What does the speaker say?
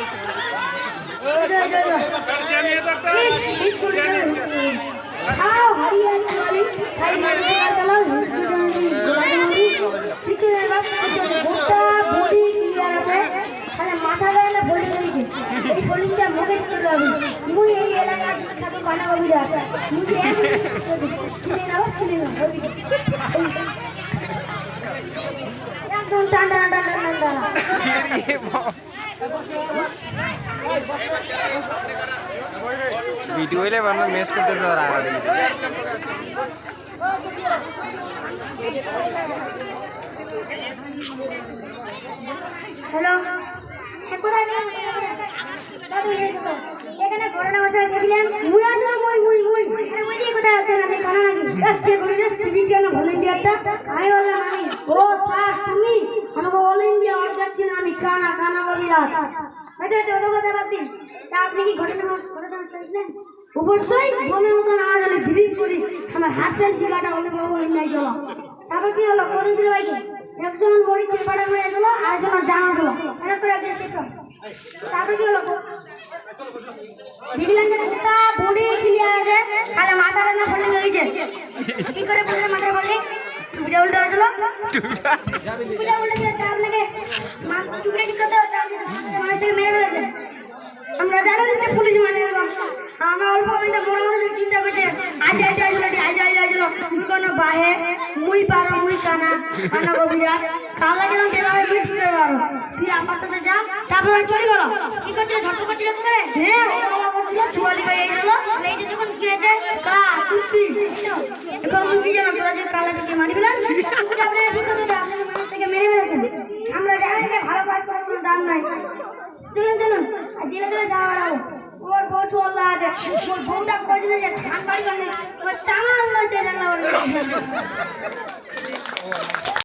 আসতে আসলে গো এটা কবে মরি খাও হারিয়ে খালি খাই মারি চালাও কিছু নেই বাস গোটা বডি ক্লিয়ার আছে মাথা গায়ে না বডি গেছে এই বডিটা মুখে চলে যাবে মুই এই এলাকার থাকে কানা কবিরা মুই চিনে না চিনে না একদম টান্ডা টান্ডা টান্ডা ভিডিও হইলে আমরা মেস করতেছে ওরা হ্যালো কোথায় দিয়ে কোথায় আছেন আপনি কানা নাকি ভলেন্টিয়ারটা যাচ্ছি না আমি কানা কানা বলি রাত আচ্ছা আচ্ছা ওটা কথা বাদ দিন। তা আপনি কি ঘটনা ঘটনা শুনলেন অবশ্যই বমের মতন আওয়াজ হলে ভিড় করি। আমার হাতটা জিগাটা হলে বাবু নাই চলো। তারপর কি হলো? কোন ছিল ভাই একজন বড়ি চেপাড়া করে গেল আরেকজন জানা ছিল। এটা করে একজন চেক তারপর কি হলো? দেখলেন যে গোটা বডি ক্লিয়ার আছে, তাহলে মাথা রান্না ফলে গেছে কি করে বললে মাথা বললি টুপিটা উল্টো হয়েছিল। টুপিটা উল্টে গেছে আপনাকে মা- টুপিটা ঠিক করতে হচ্ছে আপনি মানুষটাকে মেরে ফেলেছে। আমরা জানি যে পুলিশ মানে এরকম। আমরা অল্প মিনিটে বড় মানুষের চিন্তা করছে আজ আজ আজ আজ আজ আজ মুই কোনো বাহে, মুই পারো মুই কানা কানা কবিরাজ। কালা কেন গেলা হয় মুই ঠিক করে পারো তুই আপাতত যা, তারপর চলে গেল কি করছিল? ছোট করছিল কি করে হ্যাঁ চুয়ালি পাই গেল। এই যে যখন কি হয়েছে কা কি যে মারি আপনারা মানুষ থেকে মেরে ফেলেছেন। আমরা জানি যে ভালো কাজ করার কোনো দাম নাই। চলুন আর জেলে চলে যাওয়া ওর বউ চল্লা আছে। ওর বউটা কয়েছিল যে ধান বাড়ি করে ওর টাঙাল লজ্জা জানলা